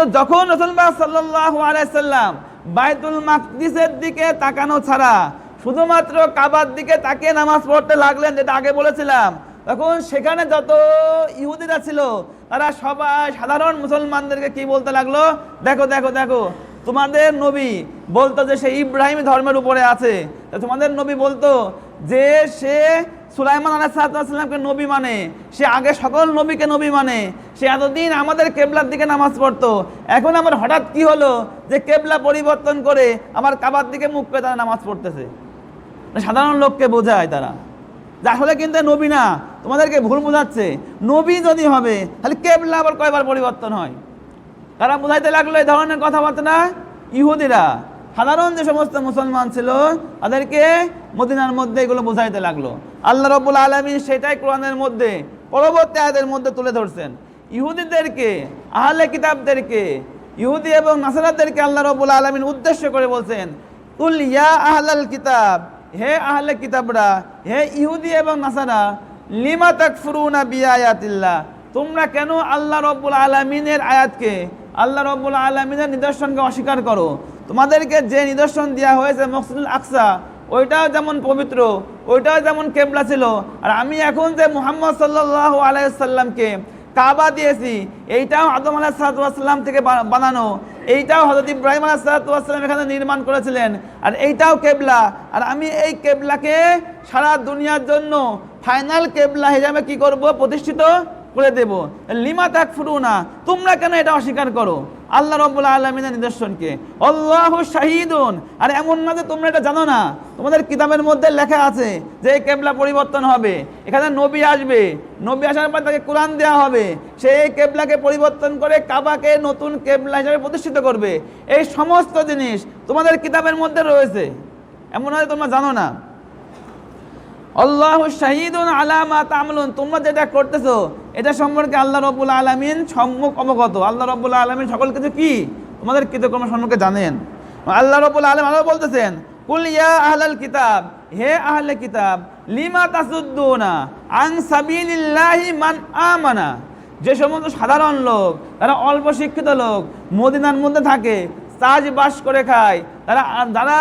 কিন্তু যখন রসুল্লাহ সাল্লাহ আলাইসাল্লাম বাইতুল মাকদিসের দিকে তাকানো ছাড়া শুধুমাত্র কাবার দিকে তাকিয়ে নামাজ পড়তে লাগলেন, যেটা আগে বলেছিলাম, তখন সেখানে যত ইহুদিরা ছিল, তারা সবাই সাধারণ মুসলমানদেরকে কি বলতে লাগল? দেখো দেখো দেখো, তোমাদের নবী বলতো যে সে ইব্রাহিম ধর্মের উপরে আছে। তোমাদের নবী বলতো যে সে সুলাইমান আলাহিসাল্লামকে নবী মানে। সে আগে সকল নবীকে নবী মানে। সে এতদিন আমাদের কেবলার দিকে নামাজ পড়তো। এখন আমার হঠাৎ কি হলো যে কেবলা পরিবর্তন করে আমার কাবার দিকে মুখ করে তারা নামাজ পড়তেছে। সাধারণ লোককে বোঝায় তারা। যে আসলে কিন্তু নবী না, তোমাদেরকে ভুল বোঝাচ্ছে। নবী যদি হবে, তাহলে কেবলা আবার কয়বার পরিবর্তন হয়? তারা বোঝাইতে লাগল এই ধরনের কথাবার্তা ইহুদিরা, সাধারণ যে সমস্ত মুসলমান ছিল, তাদেরকে মদিনার মধ্যে এগুলো বোঝাইতে লাগল। আল্লাহ রব্বুল আলমী সেটাই কোরআনের মধ্যে, পরবর্তী আয়াতের মধ্যে তুলে ধরছেন। ইহুদিদেরকে, আহলে কিতাবদেরকে, ইহুদি এবং নাসারাদেরকে আল্লাহ রব্বুল আলমিন উদ্দেশ্য করে বলছেন, কুল ইয়া আহলাল কিতাব, হে আহলে কিতাবরা, হে ইহুদি এবং নাসারা, লিমা তাকফুরুনা বিআয়াতিল্লাহ? তোমরা কেন আল্লাহ রব্বুল আলমিনের আয়াতকে, আল্লাহ রব্বুল আলমিনের নিদর্শনকে অস্বীকার করো? তোমাদেরকে যে নিদর্শন দেওয়া হয়েছে মকসুদুল আকসা ওইটাও যেমন পবিত্র, ওইটাও যেমন কেবলা ছিল। আর আমি এখন যে মোহাম্মদ সাল্লাহ আলাইসাল্লামকে কাবা দিয়েছি, এইটাও আদম আলাহিসাল্লাম থেকে বানানো। এইটাও হজরত ইব্রাহিম আলাহিসাল্লাম এখানে নির্মাণ করেছিলেন। আর এইটাও কেবলা। আর আমি এই কেবলাকে সারা দুনিয়ার জন্য ফাইনাল কেবলা হিসাবে কি করব? প্রতিষ্ঠিত করে দেব, লিমা তাক না তোমরা কেন এটা অস্বীকার করো? আল্লাহ রব্বুল আলমিনের নিদর্শনকে। আল্লাহ শাহিদুন। আর এমন না যে তোমরা এটা জানো না। তোমাদের কিতাবের মধ্যে লেখা আছে যে এই কেবলা পরিবর্তন হবে। এখানে নবী আসবে। নবী আসার পর তাকে কোরআন দেওয়া হবে। সে এই কেবলাকে পরিবর্তন করে কাবাকে নতুন কেবলা হিসাবে প্রতিষ্ঠিত করবে। এই সমস্ত জিনিস তোমাদের কিতাবের মধ্যে রয়েছে। এমন হয় তোমরা জানো না। আল্লাহ শাহিদুন আলামা তামলুন। তোমরা যেটা করতেছো এটা সম্পর্কে আল্লাহ রব্বুল আলমিন সম্মুখ অবগত। আল্লাহ রব্বুল আলমিন সকল কিছু কি? তোমাদের কৃতকর্ম সম্পর্কে জানেন। আল্লাহ রব্বুল আলম আরও বলতেছেন, কুল ইয়া আহলাল কিতাব, হে আহলে কিতাব, লিমা তাসুদ্দুনা আন সাবিলিল্লাহি মান আমানা? যে সমস্ত সাধারণ লোক, তারা অল্প শিক্ষিত লোক, মদিনার মধ্যে থাকে চাষ বাস করে খায়, তারা যারা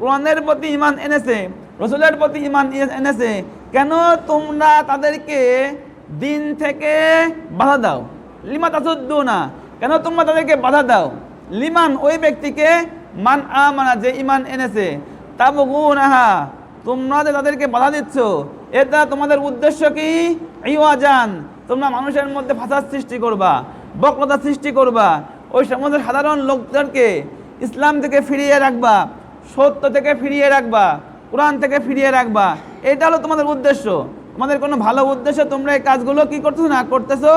কোরআনের প্রতি ইমান এনেছে, রসুলের প্রতি ইমান এনেছে, কেন তোমরা তাদেরকে দিন থেকে বাধা দাও। লিমা তাসুদ্দু না কেন তোমরা তাদেরকে বাধা দাও? লিমান ওই ব্যক্তিকে মান আমানা, যে ইমান এনেছে। তাবগুনাহা। তোমরা যে তাদেরকে বাধা দিচ্ছ, এটা তোমাদের উদ্দেশ্য কি? ইওয়াজান। তোমরা মানুষের মধ্যে ফাসাদ সৃষ্টি করবা, বক্রতা সৃষ্টি করবা। ওই সমস্ত সাধারণ লোকদেরকে ইসলাম থেকে ফিরিয়ে রাখবা, সত্য থেকে ফিরিয়ে রাখবা, কোরআন থেকে ফিরিয়ে রাখবা। এটা হলো তোমাদের উদ্দেশ্য। তোমাদের কোনো ভালো উদ্দেশ্য, তোমরা এই কাজগুলো কি করতেছো না করতেছো?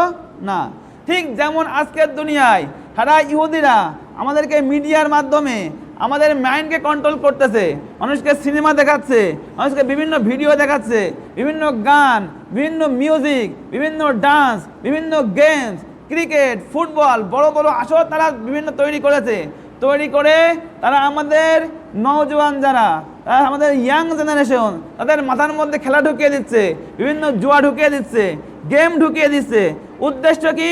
না। ঠিক যেমন আজকের দুনিয়ায়, সারা ইহুদিরা আমাদেরকে মিডিয়ার মাধ্যমে আমাদের মাইন্ডকে কন্ট্রোল করতেছে। মানুষকে সিনেমা দেখাচ্ছে, মানুষকে বিভিন্ন ভিডিও দেখাচ্ছে, বিভিন্ন গান, বিভিন্ন মিউজিক বিভিন্ন ডান্স বিভিন্ন গেমস ক্রিকেট ফুটবল বড় বড় আসর তারা বিভিন্ন তৈরি করেছে। তৈরি করে তারা আমাদের নওজোয়ান যারা, তারা আমাদের ইয়াং জেনারেশন, তাদের মাথার মধ্যে খেলা ঢুকিয়ে দিচ্ছে, বিভিন্ন জুয়া ঢুকিয়ে দিচ্ছে, গেম ঢুকিয়ে দিচ্ছে। উদ্দেশ্য কি?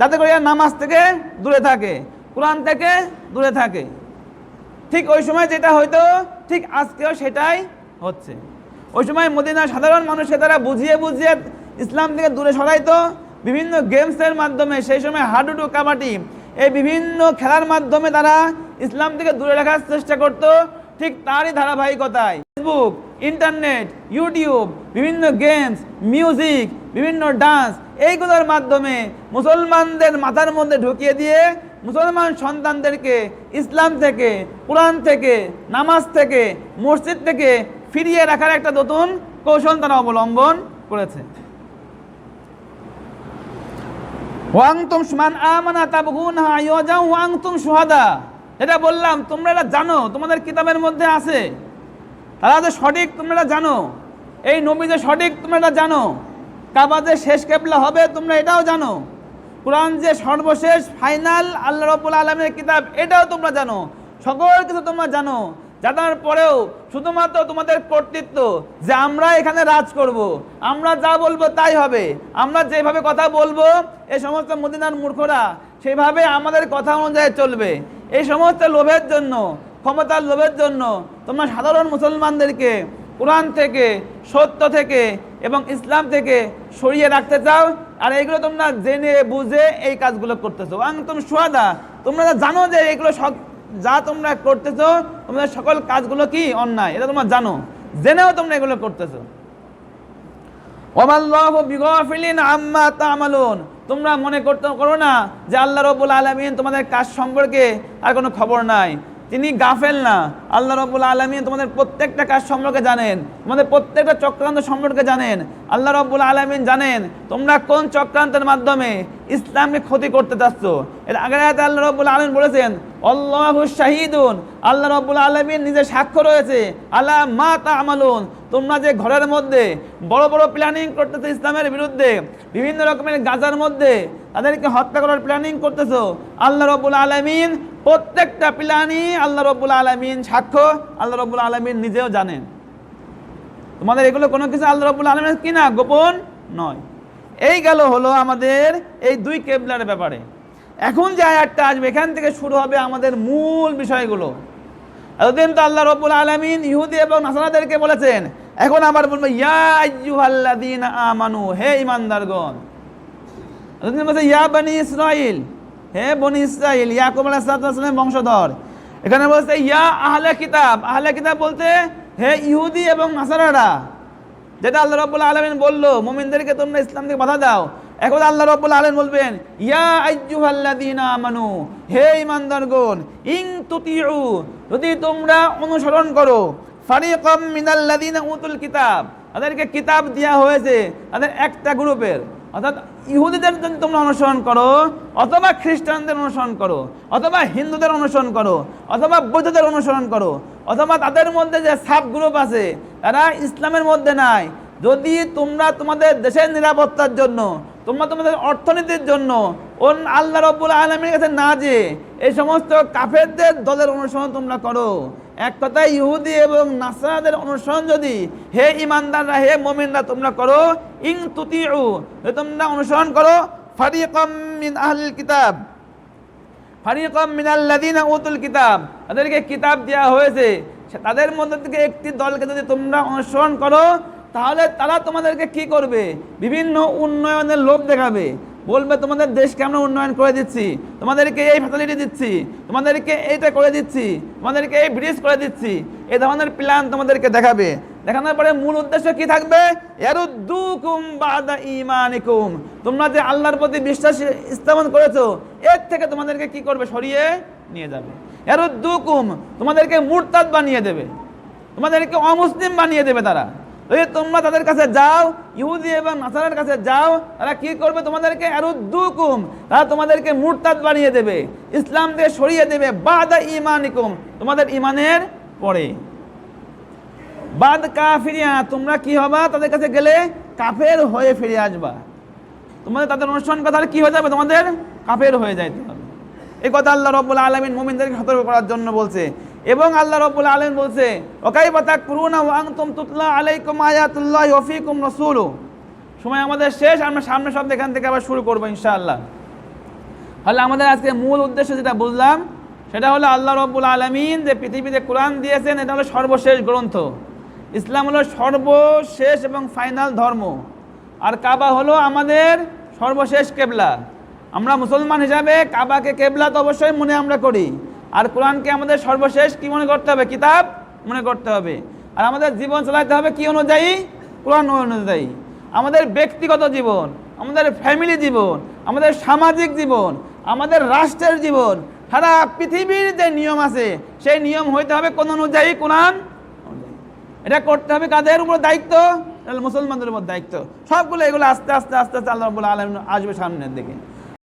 যাতে করে নামাজ থেকে দূরে থাকে, কোরআন থেকে দূরে থাকে। ঠিক ওই সময় যেটা হয়তো, ঠিক আজকেও সেটাই হচ্ছে। ওই সময় মদিনার সাধারণ মানুষকে তারা বুঝিয়ে বুঝিয়ে ইসলাম থেকে দূরে সরাইতো, বিভিন্ন গেমসের মাধ্যমে। সেই সময় হাডুডু, কাবাডি এই বিভিন্ন খেলার মাধ্যমে তারা ইসলাম থেকে দূরে রাখার চেষ্টা করত, ঠিক তারই ধারাবাহিকতায়। ফেসবুক ইন্টারনেট ইউটিউব বিভিন্ন গেমস মিউজিক বিভিন্ন ডান্স এইগুলোর মাধ্যমে মুসলমানদের মাথার মধ্যে ঢুকিয়ে দিয়ে মুসলমান সন্তানদেরকে ইসলাম থেকে, কোরআন থেকে, নামাজ থেকে, মসজিদ থেকে ফিরিয়ে রাখার একটা নতুন কৌশল তারা অবলম্বন করেছে। ওয়াংতুম সুমান আমানা তাবগুনহা ইয়াজাউ ওয়াংতুম শুহাদা এটা বললাম, তোমরা এটা জানো, তোমাদের কিতাবের মধ্যে আছে। তারা যে সঠিক, তোমরা জানো। এই নবী যে সঠিক, তোমরা এটা জানো। কাবা যে শেষ কেবলা হবে, তোমরা এটাও জানো। কোরআন যে সর্বশেষ, ফাইনাল, আল্লাহ রব্বুল আলমের কিতাব, এটাও তোমরা জানো। সকল কিছু তোমরা জানো। জানার পরেও শুধুমাত্র তোমাদের কর্তৃত্ব যে আমরা এখানে রাজ করব। আমরা যা বলব তাই হবে। আমরা যেভাবে কথা বলব এই সমস্ত মদিনার মূর্খরা সেভাবে আমাদের কথা অনুযায়ী চলবে। এই সমস্ত লোভের জন্য, ক্ষমতার লোভের জন্য তোমরা সাধারণ মুসলমানদেরকে কোরআন থেকে, সত্য থেকে এবং ইসলাম থেকে সরিয়ে রাখতে চাও। আর এইগুলো তোমরা জেনে, বুঝে এই কাজগুলো করতেছো। তুমি সোয়াদা তোমরা জানো যে এগুলো সব যা তোমরা করতেছ, তোমাদের সকল কাজগুলো কি? অন্যায়। এটা তোমরা জানো। জেনেও তোমরা এগুলো করতেছো। তোমরা মনে করতে করো না যে আল্লাহ রবুল আলমিন তোমাদের কাজ সম্পর্কে আর কোনো খবর নাই। তিনি গাফেল না। আল্লাহ রব্বুল আলমিন তোমাদের প্রত্যেকটা কাজ সম্পর্কে জানেন। তোমাদের প্রত্যেকটা চক্রান্ত সম্পর্কে জানেন। আল্লাহ রব্বুল আলমিন জানেন তোমরা কোন চক্রান্তের মাধ্যমে ইসলামকে ক্ষতি করতে চাচ্ছ। এর আগের আয়াতে আল্লাহ রব্বুল আলমিন বলেছেন, আল্লাহ শাহিদুন। আল্লাহ রব্বুল আলমিন নিজের সাক্ষ্য রয়েছে আল্লাহ মা তা আমালুন তোমরা যে ঘরের মধ্যে বড় বড় প্ল্যানিং করতেছো ইসলামের বিরুদ্ধে, বিভিন্ন রকমের গাজার মধ্যে তাদেরকে হত্যা করার প্ল্যানিং করতেছো। আল্লাহ রব্বুল আলমিন প্রত্যেকটা প্ল্যানই আল্লাহ রবুল আলমিন সাক্ষ্য, আল্লাহ রবুল আলমিন নিজেও জানেন। তোমাদের এগুলো কোনো কিছু আল্লাহ রব্বুল আলমিন কি না গোপন নয়। এই গেল হলো আমাদের এই দুই কেবলার ব্যাপারে। এখন যে আয়াতটা আসবে, এখান থেকে শুরু হবে আমাদের মূল বিষয়গুলো। এতদিন তো আল্লাহ রবুল আলমিন ইহুদি এবং নাসারাদেরকে বলেছেন, এখন আবার বলব, ইয়া আমানু, হে ইমানদারগণ ইয়া বানি ইসরাইল হে বনি ইসরাইল ইয়াকুব আলাইহিসসালামের বংশধর। এখানে বলছে, ইয়া আহলে কিতাব। আহলে কিতাব বলতে, হে ইহুদি এবং নাসারারা, যেটা আল্লাহ রব্বুল আলমিন বলল, মোমিনদেরকে তোমরা ইসলাম থেকে বাধা দাও। এখন আল্লাহ রব্বুল আলমিন বলবেন, ইয়া আইয়ুহাল্লাযীনা আমানু, হে ঈমানদারগণ ইন তুতিউ, যদি তোমরা অনুসরণ করো, ফারিকাম মিনাল্লাযীনা উতুল কিতাব। তাদেরকে কিতাব দেওয়া হয়েছে, তাদের একটা গ্রুপের। অর্থাৎ ইহুদিদের যদি তোমরা অনুসরণ করো, অথবা খ্রিস্টানদের অনুসরণ করো, অথবা হিন্দুদের অনুসরণ করো, অথবা বৌদ্ধদের অনুসরণ করো, অথবা তাদের মধ্যে যে সাব গ্রুপ আছে, তারা ইসলামের মধ্যে নাই। যদি তোমরা তোমাদের দেশের নিরাপত্তার জন্য, তোমরা তোমাদের অর্থনীতির জন্য, অন আল্লাহ রব্বুল আলমীর কাছে না যে এই সমস্ত কাফেরদের দলের অনুসরণ তোমরা করো। এক কথায় ইহুদি এবং নাসারাদের অনুসরণ যদি, হে ইমানদাররা, হে মমিনরা, তোমরা করো, ইং তুতিউ তোমরা অনুসরণ করো, ফারিকম মিন আহলিল কিতাব। ফারিকম মিনাল্লাযিনা উতুল কিতাব। তাদেরকে কিতাব দেওয়া হয়েছে। তাদের মধ্যে থেকে একটি দলকে যদি তোমরা অনুসরণ করো, তাহলে তারা তোমাদেরকে কি করবে? বিভিন্ন উন্নয়নের লোভ দেখাবে। বলবে, তোমাদের দেশকে আমরা উন্নয়ন করে দিচ্ছি। তোমাদেরকে এই ফ্যাসিলিটি দিচ্ছি। তোমাদেরকে এইটা করে দিচ্ছি। তোমাদেরকে এই ব্রিজ করে দিচ্ছি। এই ধরনের প্ল্যান তোমাদেরকে দেখাবে। দেখানোর পরে মূল উদ্দেশ্য কি থাকবে? তোমরা যে আল্লাহর প্রতি বিশ্বাস স্থাপন করেছ, এর থেকে তোমাদেরকে কি করবে? সরিয়ে নিয়ে যাবে। ইয়ারুদ্দুকুম, তোমাদেরকে মুরতাদ বানিয়ে দেবে। তোমাদেরকে অমুসলিম বানিয়ে দেবে তারা। যদি তোমরা তাদের কাছে যাও, ইহুদি এবং নাসারের কাছে যাও, তারা কি করবে? তোমাদেরকে আরুদ্দুকুম, তারা তোমাদেরকে মুরতাদ বানিয়ে দেবে, ইসলাম থেকে সরিয়ে দেবে, বাদা ইমানিকুম তোমাদের ইমানের পরে। বাদ কাফিরিয়া, তোমরা কি হবা? তাদের কাছে গেলে কাফের হয়ে ফিরে আসবা। তোমাদের তাদের অনুষ্ঠান কথা কি হয়ে যাবে? তোমাদের কাফের হয়ে যাইতে হবে। এই কথা আল্লাহ রব্বুল আলমিন মোমিনদেরকে সতর্ক করার জন্য বলছে এবং আল্লাহ রব্বুল আলম বলছে ওকাই পাতা করুনা ওয়াং তুম তুতলা আলাইকুম আয়াতুল্লাহ ওফিকুম রসুল। সময় আমাদের শেষ, আমরা সামনে সব এখান থেকে আবার শুরু করব ইনশাআল্লাহ। তাহলে আমাদের আজকে মূল উদ্দেশ্য যেটা বুঝলাম, সেটা হলো আল্লাহ রব্বুল আলমিন যে পৃথিবীতে কোরআন দিয়েছেন, এটা হলো সর্বশেষ গ্রন্থ। ইসলাম হলো সর্বশেষ এবং ফাইনাল ধর্ম। আর কাবা হলো আমাদের সর্বশেষ কেবলা। আমরা মুসলমান হিসাবে কাবাকে কেবলা তো অবশ্যই মনে আমরা করি। আর কোরআনকে আমাদের সর্বশেষ কি মনে করতে হবে? কিতাব মনে করতে হবে। আর আমাদের জীবন চালাতে হবে কি অনুযায়ী? কোরআন অনুযায়ী। আমাদের ব্যক্তিগত জীবন, আমাদের ফ্যামিলি জীবন, আমাদের সামাজিক জীবন, আমাদের রাষ্ট্রের জীবন, সারা পৃথিবীর যে নিয়ম আছে, সেই নিয়ম হইতে হবে কোন অনুযায়ী কোরআন এটা করতে হবে কাদের উপর দায়িত্ব? মুসলমানদের উপর দায়িত্ব। সবগুলো এগুলো আস্তে আস্তে আস্তে আস্তে আল্লাহ আলামিন আসবে সামনের দিকে।